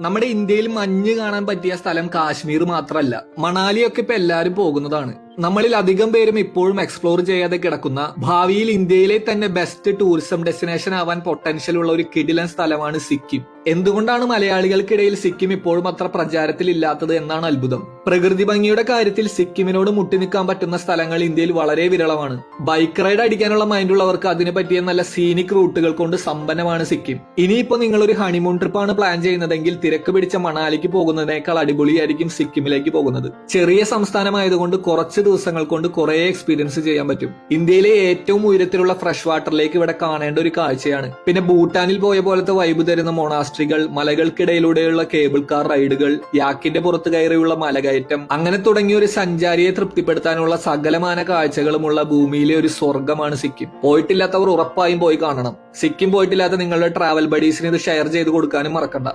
നമ്മുടെ ഇന്ത്യയിൽ മഞ്ഞ് കാണാൻ പറ്റിയ സ്ഥലം കാശ്മീർ മാത്രമല്ല മണാലിയൊക്കെ ഇപ്പൊ എല്ലാവരും പോകുന്നതാണ്. നമ്മളിൽ അധികം പേരും ഇപ്പോഴും എക്സ്പ്ലോർ ചെയ്യാതെ കിടക്കുന്ന ഭാവിയിൽ ഇന്ത്യയിലെ തന്നെ ബെസ്റ്റ് ടൂറിസം ഡെസ്റ്റിനേഷൻ ആവാൻ പൊട്ടൻഷ്യൽ ഉള്ള ഒരു കിടിലൻ സ്ഥലമാണ് സിക്കിം. എന്തുകൊണ്ടാണ് മലയാളികൾക്കിടയിൽ സിക്കിം ഇപ്പോഴും അത്ര പ്രചാരത്തിൽ ഇല്ലാത്തത് എന്നാണ് അത്ഭുതം. പ്രകൃതി ഭംഗിയുടെ കാര്യത്തിൽ സിക്കിമിനോട് മുട്ടി നിൽക്കാൻ പറ്റുന്ന സ്ഥലങ്ങൾ ഇന്ത്യയിൽ വളരെ വിരളമാണ്. ബൈക്ക് റൈഡ് അടിക്കാനുള്ള മൈൻഡുള്ളവർക്ക് അതിനെ പറ്റിയ നല്ല സീനിക് റൂട്ടുകൾ കൊണ്ട് സമ്പന്നമാണ് സിക്കിം. ഇനിയിപ്പോ നിങ്ങൾ ഒരു ഹണിമൂൺ ട്രിപ്പാണ് പ്ലാൻ ചെയ്യുന്നതെങ്കിൽ തിരക്ക് പിടിച്ച മണാലിക്ക് പോകുന്നതിനേക്കാൾ അടിപൊളിയായിരിക്കും സിക്കിമിലേക്ക് പോകുന്നത്. ചെറിയ സംസ്ഥാനമായതുകൊണ്ട് കുറച്ച് ദിവസങ്ങൾ കൊണ്ട് കുറെ എക്സ്പീരിയൻസ് ചെയ്യാൻ പറ്റും. ഇന്ത്യയിലെ ഏറ്റവും ഉയരത്തിലുള്ള ഫ്രഷ് വാട്ടറിലേക്ക് ഇവിടെ കാണേണ്ട ഒരു കാഴ്ചയാണ്. പിന്നെ ഭൂട്ടാനിൽ പോയ പോലത്തെ വൈബ് തരുന്ന മൊണാസ്ട്രികൾ മലകൾക്കിടയിലൂടെയുള്ള കേബിൾ കാർ റൈഡുകൾ യാക്കിന്റെ പുറത്ത് കയറിയുള്ള മലകയറ്റം അങ്ങനെ തുടങ്ങിയ ഒരു സഞ്ചാരിയെ തൃപ്തിപ്പെടുത്താനുള്ള സകലമാന കാഴ്ചകളുമുള്ള ഭൂമിയിലെ ഒരു സ്വർഗമാണ് സിക്കിം. പോയിട്ടില്ലാത്തവർ ഉറപ്പായും പോയി കാണണം. സിക്കിം പോയിട്ടില്ലാത്ത നിങ്ങളുടെ ട്രാവൽ ബഡീസിന് ഇത് ഷെയർ ചെയ്ത് കൊടുക്കാനും മറക്കണ്ട.